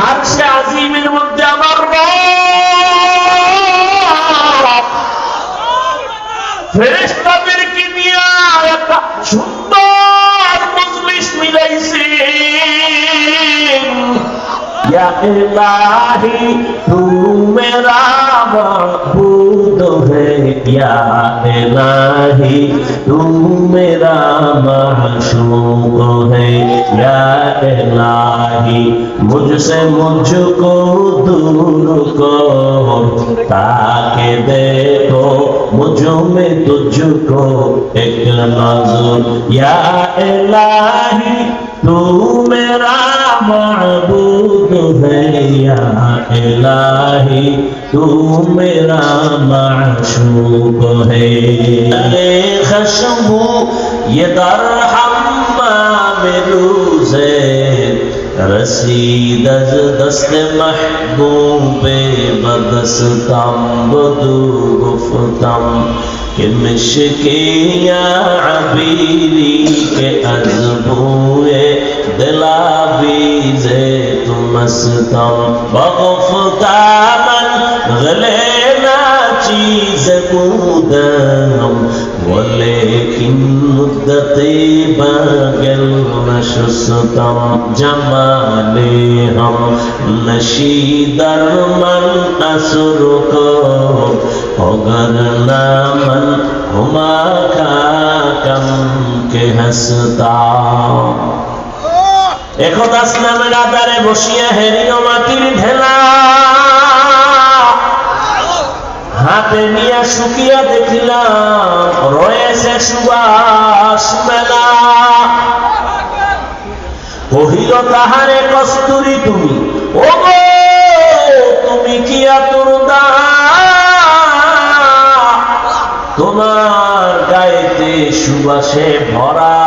আর সে আজিমের মধ্যে আমার ফেরেস্তাদেরকে নিয়ে একটা সুন্দর মজলিস মিলাইছে ইয়া ইলাহি মেরা یا الہی تو میرا معشوق ہے یا الہی مجھ سے مجھ کو دور کو تاکہ دیکھو مجھوں میں تجھ کو ایک نظر یا الہی تو میرا معبود بھیا الہی تو میرا معشوق ہے اے خشبو یہ در حمام روزے رسید از دست محبوب بدستم بدو گفتم کہ مشکی یا عبیری کے از دلا بیزے تو مستم وقف تامن غلینا چیز بودم ولیکن مدتی بغل نشستم جمالی ہم نشی در من قصر کو اگر نامن ہما کا کم کے ہستا একদা বসিয়া হেরিও মাটির ঢেলা। হাতে নিয়ে শুকিয়া দেখিলাম, রয়েছে সুবাস মেলা। কহিল, তাহারে কস্তুরি তুমি? ও তুমি কি আতুর তোমার গায়েতে সুবাসে ভরা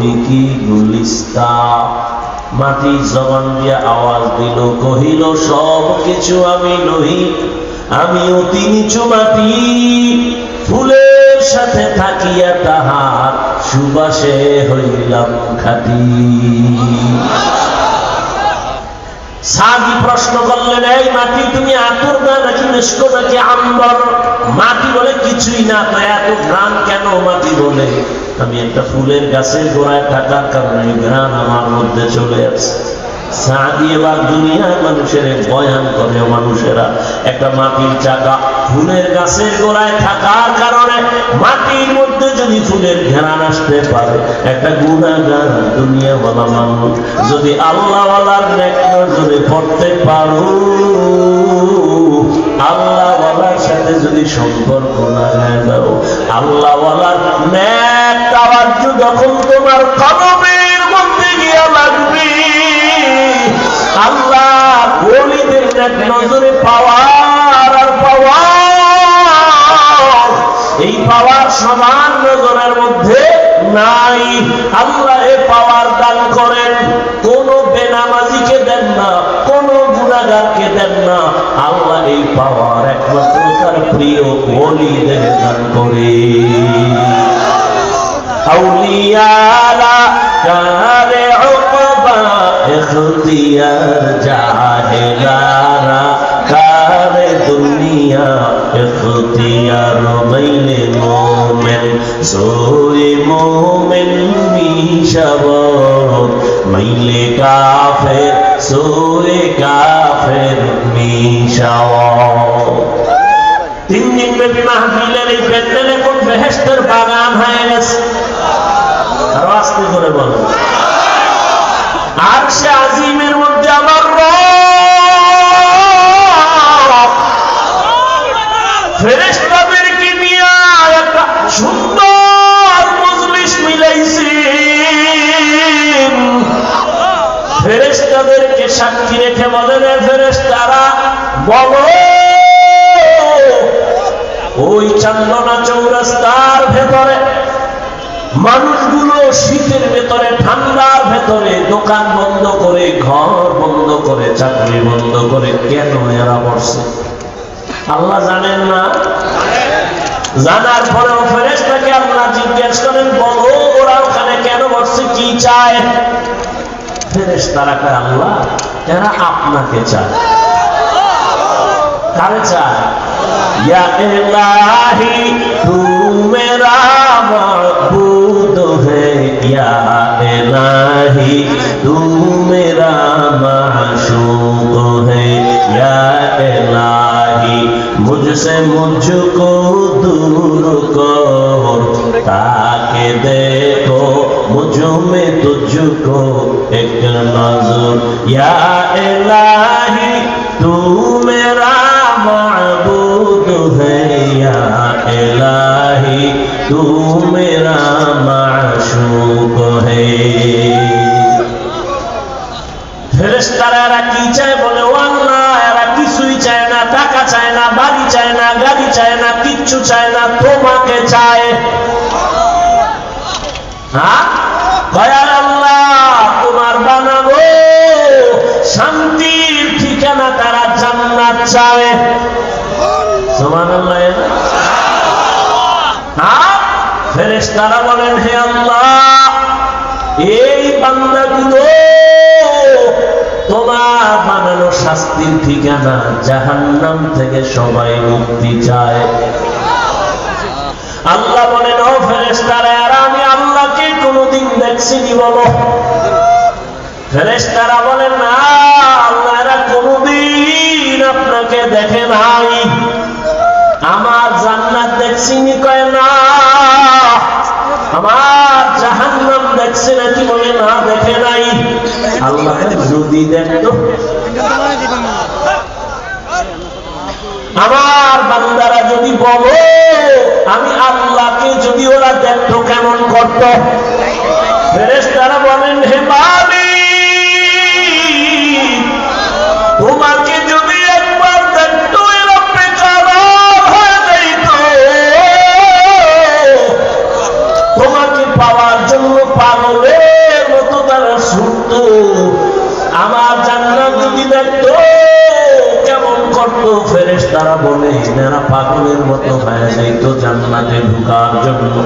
কি গুলিস্তা। মাটি জবান দিয়া আওয়াজ দিল, কহিল, সব কিছু আমি নহি, আমি অতি নিচু মাটি। ফুলের সাথে থাকিয়া তাহার সুবাসে হইলাম খাটি। সাদি প্রশ্ন করলেন, এই মাটি তুমি আতর না নাকি মিষ্ক নাকি আম্বর? মাটি বলে কিছুই না তো এত ঘ্রাণ কেন মাটি বলে? আমি একটা ফুলের গাছের গোড়ায় থাকার কারণে ঘ্রাণ আমার মধ্যে চলে আসে সাদি এবার দুনিয়ার মানুষের বয়ান করে মানুষেরা, একটা মাটির চাকা ফুলের গাছের গোড়ায় থাকার কারণে মাটির মধ্যে যদি ফুলের ঘেরান আসতে পারে, একটা গুণাগার দুনিয়া বলা মানুষ। যদি আল্লাহওয়ালার নজরে পড়তে পারো, আল্লাহওয়ালার সাথে যদি সম্পর্ক লাগায় দাও আল্লাহওয়ালার তাওয়াজ্জু যখন তোমার কলমের মধ্যে গিয়া লাগবে, আল্লাহ ওলিদের নেক নজরে পাওয়ার এই পাওয়ার সমান নজরের মধ্যে নাই। আল্লাহ এ পাওয়ার দান করেন। কোন বেনামাজিকে দেন না, কোন গুণাগারকে দেন না। আল্লাহ এই পাওয়ার একমাত্র তার প্রিয় দেহে দান করে। আউলিয়ালা সোয়ে মোমেন মিশাবত মাইলে কাফের সোয়ে কাফের মিশাওয়াত তিন দিন ব্যাপী মাহফিলের এই প্যান্ডেলে কোন বেহেস্তের বাগান হয়ে গেছে? আরও আস্তে করে বলো। আর সে আজিমের মধ্যে সাক্ষী রেখে বলেন ফেরেস্তারা বলো। ওই চান্দনা চৌরাস্তার ভেতরে, মানুষগুলো শীতের ভেতরে, ঠান্ডার ভেতরে, দোকান বন্ধ করে, ঘর বন্ধ করে, চাকরি বন্ধ করে, কেন এরা বসছে আল্লাহ জানেন না? জানার পরেও ফেরেস্তাকে আল্লাহ জিজ্ঞেস করেন, বলো, ওরা ওখানে কেন বসছে কি চায়? ফেরেস আল্লাহ এরা আপনাকে চায়। কারে চায়? ইয়া মুঝসে মুঝকো দূর তাকে দেখো मुझ में तुझको एक नजर या इलाही तू मेरा माबूद है या इलाही तू मेरा माशूक है ফেরেশতারা এরা কি চায় বলে ও আল্লাহ এরা কিছুই চায় না টাকা চায় না বাড়ি চায় না গাড়ি চায় না কিচ্ছু চায় না তোমাকে চায় হ্যাঁ? হ্যাঁ? তোমার বানানো শাস্তির ঠিকানা জাহান্নাম থেকে সবাই মুক্তি চায়। আল্লাহ বলেন, ও আল্লাহকে কোনোদিন দেখছিনি বলো? ফেরেশতারা বলেন, না, আল্লাহ কোনোদিন আপনাকে দেখে নাই। আমার জান্নাত দেখছিনি কয় না। আমার জাহান্নাম দেখছে নাকি বলে, না, দেখে নাই। আল্লাহ যদি দেখতো আমার বান্দারা যদি বলো, আমি আল্লাহকে যদি ওরা দেখতো কেমন করত? ফেরেশতারা বলেন, হে মালিক, তোমাকে যদি একবার দেখতো, এরা বেকার হয়ে যাইত। তোমাকে পাওয়ার জন্য পাগলের মতো তারা ছুটত। আমার জান্নাত যদি দেখতো, কেমন করত? ফেরেস তারা বলে, এরা পাগলের মতো হয়ে যাইত জান্নাতে ঢুকার জন্য।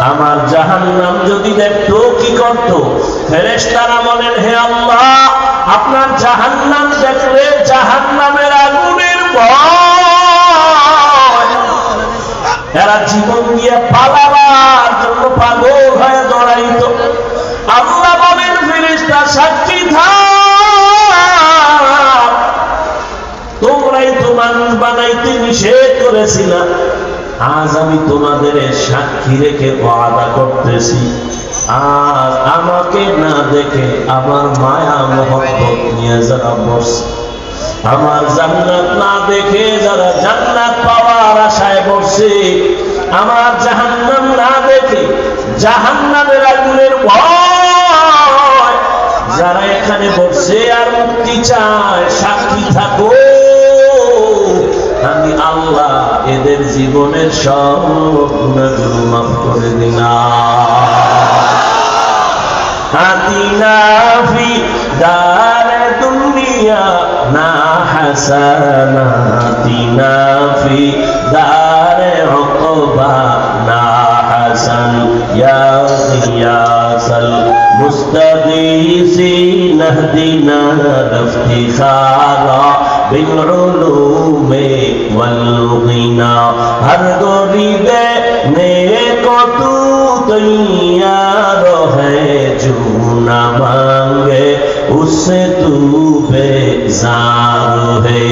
আমার জাহান্নাম যদি দেখতো কি করত? ফেরেস তারা বলেন, হে আল্লাহ, আপনার জাহান্নাম দেখলে জাহান্নামের আগুনের ভয়। এরা জীবন দিয়ে পালাবার জন্য পাগল হয়ে দৌড়াইত আল্লাহ বলেন ফিরিস্তা সাক্ষী থাক তোমরাই তো মানুষ বানাইতে নিষেধ করেছিলাম আজ আমি তোমাদের সাক্ষী রেখে ওয়াদা করতেছি। আজ আমাকে না দেখে আমার মায়া মহব্বত নিয়ে যারা বসছে আমার জান্নাত না দেখে যারা জান্নাত পাওয়ার আশায় বসছে আমার জাহান্নাম না দেখে জাহান্নামের আগুনের যারা এখানে বসছে আর মুক্তি চায়, সাক্ষী থাকো। আমি আল্লাহ এদের জীবনের সব করে দিলাফি দার দুনিয়া, না হাসানা। তিনাফি দার না হাসান। ইয়াসাল বিলুমে ওয়ালগিনা হর গরিবে নেকো তু তৈয়ার হে জুনা মাঙ্গে উসে তু বেজার হে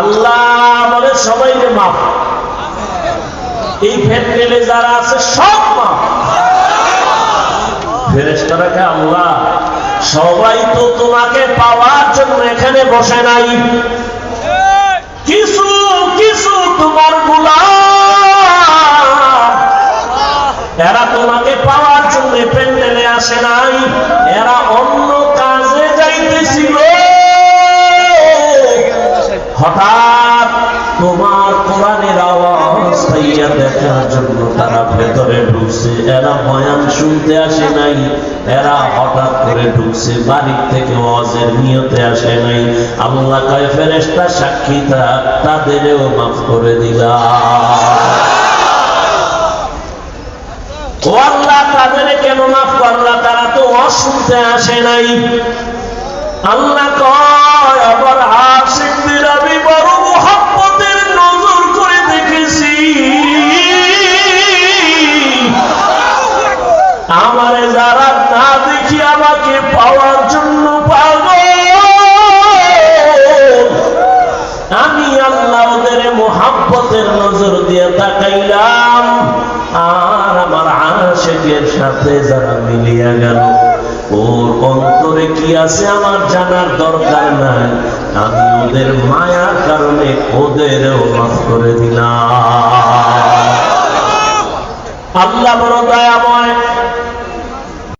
আল্লাহ আমাদের সবাইকে মাফ। এই ফেটকেলে যারা আছে, সব মাফ। ফেরেস্তারাকে আল্লাহ সবাই তো তোমাকে পাওয়ার জন্য এখানে বসে নাই। কিছু কিছু তোমার গোলাম। এরা তোমাকে পাওয়ার জন্য প্যান্ডেলে আসে নাই। এরা অন্য কাজে যাইতেছিল। হঠাৎ তোমার কোরআনের আওয়াজ পাইয়া দেখার জন্য তারা ভেতরে ঢুকছে। এরা বয়ান শুনতে আসে নাই। এরা হঠাৎ করে ঢুকছে বাড়ির থেকে ওয়াজের নিয়তে আসে নাই। আল্লাহ কয়, ফেরেশতা সাক্ষী তাদেরও মাফ করে আল্লাহ, তাদেরকে কেন মাফ করলা? তারা তো অশুনতে আসে নাই। আল্লাহ কয় আবার তাকাইলাম আর আমার আশেকের সাথে যারা মিলিয়া গেল, ওর অন্তরে কি আছে আমার জানার দরকার নাই। আমি ওদের মায়ার কারণে ওদেরও মাফ করে দিলাম। আল্লাহ বড় দয়াময়